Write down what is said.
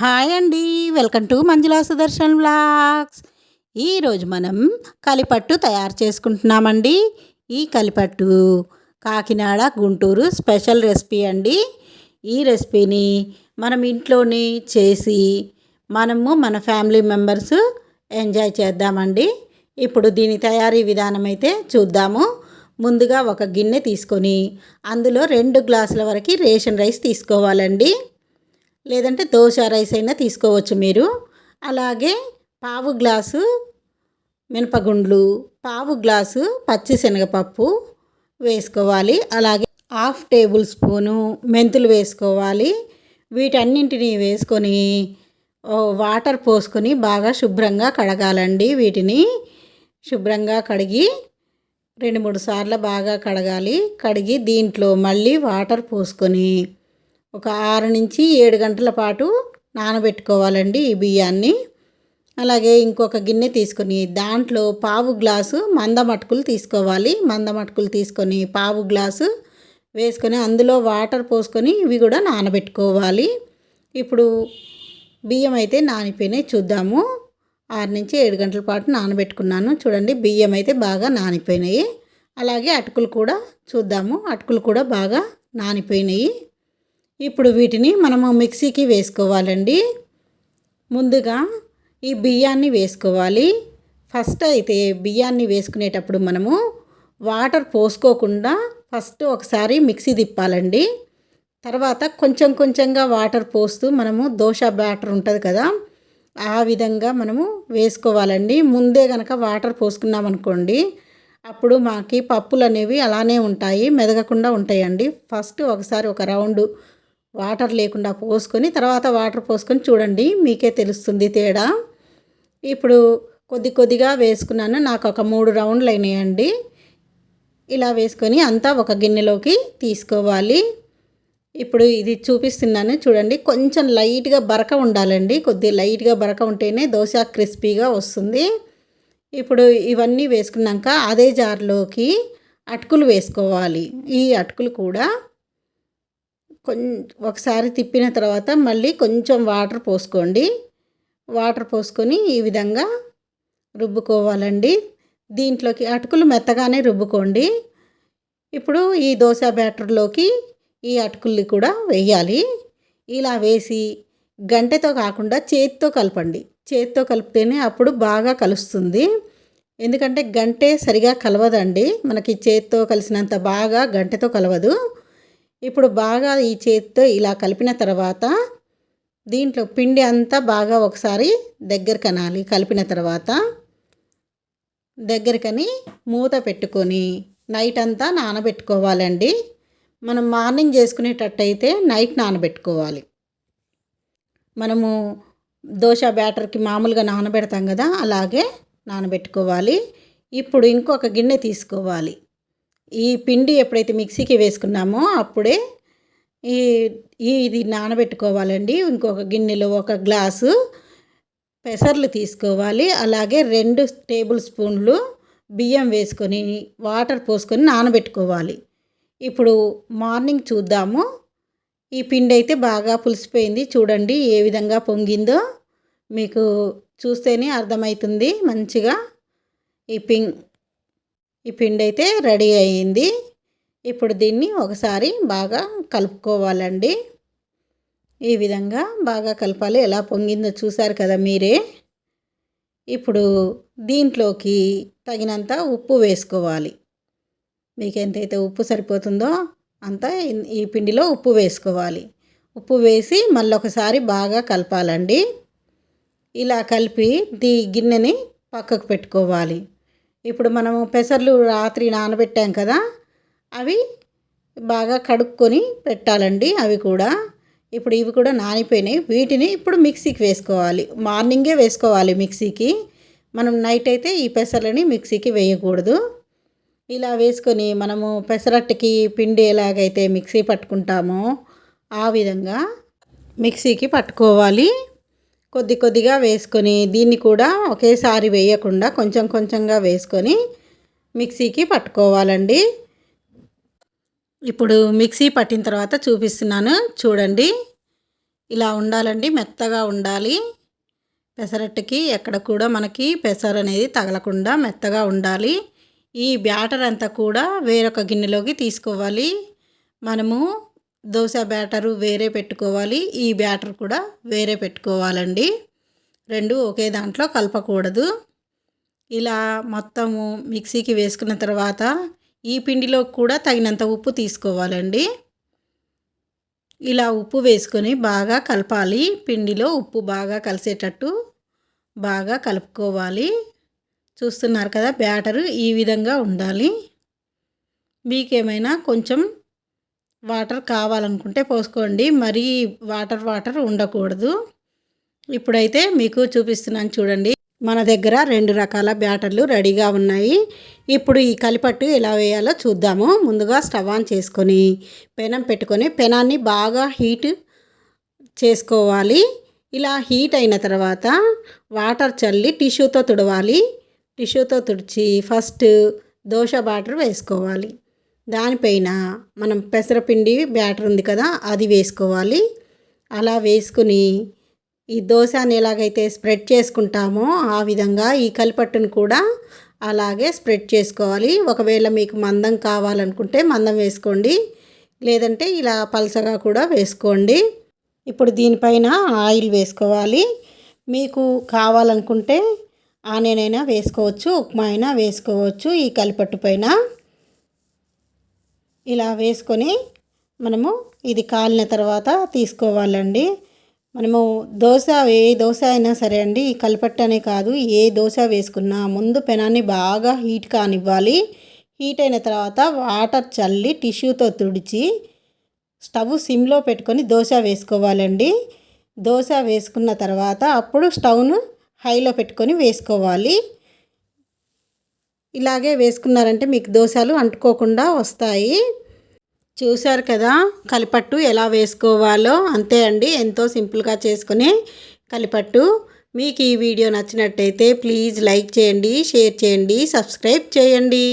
Hi అండి. Welcome to Manjula Sudarshan blogs ఈరోజు మనం కలిపట్టు తయారు చేసుకుంటున్నామండి. ఈ కలిపట్టు కాకినాడ గుంటూరు స్పెషల్ రెసిపీ అండి. ఈ రెసిపీని మనం ఇంట్లోనే చేసి మనము మన ఫ్యామిలీ మెంబర్స్ ఎంజాయ్ చేద్దామండి. ఇప్పుడు దీని తయారీ విధానం అయితే చూద్దాము. ముందుగా ఒక గిన్నె తీసుకొని అందులో రెండు గ్లాసుల వరకు రేషన్ రైస్ తీసుకోవాలండి. లేదంటే దోశ రైస్ అయినా తీసుకోవచ్చు మీరు. అలాగే పావు గ్లాసు మినపగుండ్లు పావు గ్లాసు పచ్చిశనగపప్పు వేసుకోవాలి. అలాగే హాఫ్ టేబుల్ స్పూను మెంతులు వేసుకోవాలి. వీటన్నింటినీ వేసుకొని వాటర్ పోసుకొని బాగా శుభ్రంగా కడగాలండి వీటిని. శుభ్రంగా కడిగి రెండు మూడు సార్లు బాగా కడగాలి. కడిగి దీంట్లో మళ్ళీ వాటర్ పోసుకొని ఒక ఆరు నుంచి ఏడు గంటల పాటు నానబెట్టుకోవాలండి ఈ బియ్యాన్ని. అలాగే ఇంకొక గిన్నె తీసుకొని దాంట్లో పావు గ్లాసు మందమటుకులు తీసుకోవాలి. మందమటుకులు తీసుకొని పావు గ్లాసు వేసుకొని అందులో వాటర్ పోసుకొని ఇవి కూడా నానబెట్టుకోవాలి. ఇప్పుడు బియ్యం అయితే నానిపోయినాయి చూద్దాము. ఆరు నుంచి ఏడు గంటల పాటు నానబెట్టుకున్నాను. చూడండి బియ్యం అయితే బాగా నానిపోయినాయి. అలాగే అటుకులు కూడా చూద్దాము. అటుకులు కూడా బాగా నానిపోయినాయి. ఇప్పుడు వీటిని మనము మిక్సీకి వేసుకోవాలండి. ముందుగా ఈ బియ్యాన్ని వేసుకోవాలి. ఫస్ట్ అయితే బియ్యాన్ని వేసుకునేటప్పుడు మనము వాటర్ పోసుకోకుండా ఫస్ట్ ఒకసారి మిక్సీ తిప్పాలండి. తర్వాత కొంచెం కొంచెంగా వాటర్ పోస్తూ మనము దోశ బ్యాటర్ ఉంటుంది కదా ఆ విధంగా మనము వేసుకోవాలండి. ముందే కనుక వాటర్ పోసుకున్నాం అనుకోండి అప్పుడు మాకి పప్పులు అనేవి అలానే ఉంటాయి మెదగకుండా ఉంటాయండి. ఫస్ట్ ఒకసారి ఒక రౌండ్ వాటర్ లేకుండా పోసుకొని తర్వాత వాటర్ పోసుకొని చూడండి మీకే తెలుస్తుంది తేడా. ఇప్పుడు కొద్ది కొద్దిగా వేసుకున్నాను నాకు ఒక మూడు రౌండ్లు అయినాయండి. ఇలా వేసుకొని అంతా ఒక గిన్నెలోకి తీసుకోవాలి. ఇప్పుడు ఇది చూపిస్తున్నాను చూడండి కొంచెం లైట్గా బరక ఉండాలండి. కొద్దిగా లైట్గా బరక ఉంటేనే దోశ క్రిస్పీగా వస్తుంది. ఇప్పుడు ఇవన్నీ వేసుకున్నాక అదే జార్లోకి అటుకులు వేసుకోవాలి. ఈ అటుకులు కూడా ఒకసారి తిప్పిన తర్వాత మళ్ళీ కొంచెం వాటర్ పోసుకోండి. వాటర్ పోసుకొని ఈ విధంగా రుబ్బుకోవాలండి. దీంట్లోకి అటుకులు మెత్తగానే రుబ్బుకోండి. ఇప్పుడు ఈ దోశ బ్యాటర్లోకి ఈ అటుకుల్ని కూడా వేయాలి. ఇలా వేసి గంటెతో కాకుండా చేతితో కలపండి. చేతితో కలిపితేనే అప్పుడు బాగా కలుస్తుంది. ఎందుకంటే గంటే సరిగా కలవదండి. మనకి చేతితో కలిసినంత బాగా గంటెతో కలవదు. ఇప్పుడు బాగా ఈ చేతితో ఇలా కలిపిన తర్వాత దీంట్లో పిండి అంతా బాగా ఒకసారి దగ్గర కనాలి కలిపిన తర్వాత దగ్గరకని మూత పెట్టుకొని నైట్ అంతా నానబెట్టుకోవాలండి. మనం మార్నింగ్ చేసుకునేటట్టయితే నైట్ నానబెట్టుకోవాలి. మనము దోశ బ్యాటర్కి మామూలుగా నానబెడతాం కదా అలాగే నానబెట్టుకోవాలి. ఇప్పుడు ఇంకొక గిన్నె తీసుకోవాలి. ఈ పిండి ఎప్పుడైతే మిక్సీకి వేసుకున్నామో అప్పుడే ఈ ఇది నానబెట్టుకోవాలండి. ఇంకొక గిన్నెలో ఒక గ్లాసు పెసర్లు తీసుకోవాలి. అలాగే రెండు టేబుల్ స్పూన్లు బియ్యం వేసుకొని వాటర్ పోసుకొని నానబెట్టుకోవాలి. ఇప్పుడు మార్నింగ్ చూద్దాము. ఈ పిండి అయితే బాగా పులిసిపోయింది. చూడండి ఏ విధంగా పొంగిందో. మీకు చూస్తేనే అర్థమవుతుంది మంచిగా. ఈ పింగ్ ఈ పిండి అయితే రెడీ అయ్యింది. ఇప్పుడు దీన్ని ఒకసారి బాగా కలుపుకోవాలండి. ఈ విధంగా బాగా కలపాలి. ఎలా పొంగిందో చూసారు కదా మీరే. ఇప్పుడు దీంట్లోకి తగినంత ఉప్పు వేసుకోవాలి. మీకు ఎంతైతే ఉప్పు సరిపోతుందో అంత ఈ పిండిలో ఉప్పు వేసుకోవాలి. ఉప్పు వేసి మళ్ళొకసారి బాగా కలపాలండి. ఇలా కలిపి దీ గిన్నెని పక్కకు పెట్టుకోవాలి. ఇప్పుడు మనము పెసర్లు రాత్రి నానబెట్టాం కదా అవి బాగా కడుక్కొని పెట్టాలండి అవి కూడా. ఇప్పుడు ఇవి కూడా నానిపోయినాయి. వీటిని ఇప్పుడు మిక్సీకి వేసుకోవాలి. మార్నింగే వేసుకోవాలి మిక్సీకి. మనం నైట్ అయితే ఈ పెసర్లని మిక్సీకి వేయకూడదు. ఇలా వేసుకొని మనము పెసరట్టుకి పిండి ఎలాగైతే మిక్సీ పట్టుకుంటామో ఆ విధంగా మిక్సీకి పట్టుకోవాలి. కొద్ది కొద్దిగా వేసుకొని దీన్ని కూడా ఒకేసారి వేయకుండా కొంచెం కొంచెంగా వేసుకొని మిక్సీకి పట్టుకోవాలండి. ఇప్పుడు మిక్సీ పట్టిన తర్వాత చూపిస్తున్నాను. చూడండి. ఇలా ఉండాలండి. మెత్తగా ఉండాలి. పెసరట్టుకి ఎక్కడ కూడా మనకి పెసర అనేది తగలకుండా మెత్తగా ఉండాలి. ఈ బ్యాటర్ అంతా కూడా వేరొక గిన్నెలోకి తీసుకోవాలి. మనము దోశ బ్యాటరు వేరే పెట్టుకోవాలి ఈ బ్యాటర్ కూడా వేరే పెట్టుకోవాలండి. రెండు ఒకే దాంట్లో కలపకూడదు. ఇలా మొత్తము మిక్సీకి వేసుకున్న తర్వాత ఈ పిండిలో కూడా తగినంత ఉప్పు తీసుకోవాలండి. ఇలా ఉప్పు వేసుకొని బాగా కలపాలి. పిండిలో ఉప్పు బాగా కలిసేటట్టు బాగా కలుపుకోవాలి. చూస్తున్నారు కదా బ్యాటరు ఈ విధంగా ఉండాలి. మీకేమైనా కొంచెం వాటర్ కావాలనుకుంటే పోసుకోండి. మరీ వాటర్ వాటర్ ఉండకూడదు. ఇప్పుడైతే మీకు చూపిస్తున్నాను చూడండి. మన దగ్గర రెండు రకాల బ్యాటర్లు రెడీగా ఉన్నాయి. ఇప్పుడు ఈ కలిపట్టు ఎలా వేయాలో చూద్దాము. ముందుగా స్టవ్ ఆన్ చేసుకొని పెనం పెట్టుకొని పెనాన్ని బాగా హీట్ చేసుకోవాలి. ఇలా హీట్ అయిన తర్వాత వాటర్ చల్లి టిష్యూతో తుడవాలి. టిష్యూతో తుడిచి ఫస్ట్ దోశ బ్యాటర్ వేసుకోవాలి. దానిపైన మనం పెసరపిండి బ్యాటర్ ఉంది కదా అది వేసుకోవాలి. అలా వేసుకుని ఈ దోశని ఎలాగైతే స్ప్రెడ్ చేసుకుంటామో ఆ విధంగా ఈ కలిపట్టును కూడా అలాగే స్ప్రెడ్ చేసుకోవాలి. ఒకవేళ మీకు మందం కావాలనుకుంటే మందం వేసుకోండి. లేదంటే ఇలా పలసగా కూడా వేసుకోండి. ఇప్పుడు దీనిపైన ఆయిల్ వేసుకోవాలి. మీకు కావాలనుకుంటే ఆనియన్ అయినా వేసుకోవచ్చు ఉప్మా అయినా వేసుకోవచ్చు ఈ కలిపట్టు పైన. ఇలా వేసుకొని మనము ఇది కాలిన తర్వాత తీసుకోవాలండి. మనము దోశ ఏ దోశ అయినా సరే అండి ఈ కలిపట్టనే కాదు ఏ దోశ వేసుకున్నా ముందు పెనాన్ని బాగా హీట్ కానివ్వాలి. హీట్ అయిన తర్వాత వాటర్ చల్లి టిష్యూతో తుడిచి స్టవ్ సిమ్లో పెట్టుకొని దోశ వేసుకోవాలండి. దోశ వేసుకున్న తర్వాత అప్పుడు స్టవ్ను హైలో పెట్టుకొని వేసుకోవాలి. ఇలాగే వేసుకున్నారంటే మీకు దోశలు అంటుకోకుండా వస్తాయి. చూశారు కదా కలిపట్టు ఎలా వేసుకోవాలో అంతే అండి. ఎంతో సింపుల్గా చేసుకుని కలిపట్టు. మీకు ఈ వీడియో నచ్చినట్టయితే ప్లీజ్ లైక్ చేయండి షేర్ చేయండి సబ్స్క్రైబ్ చేయండి.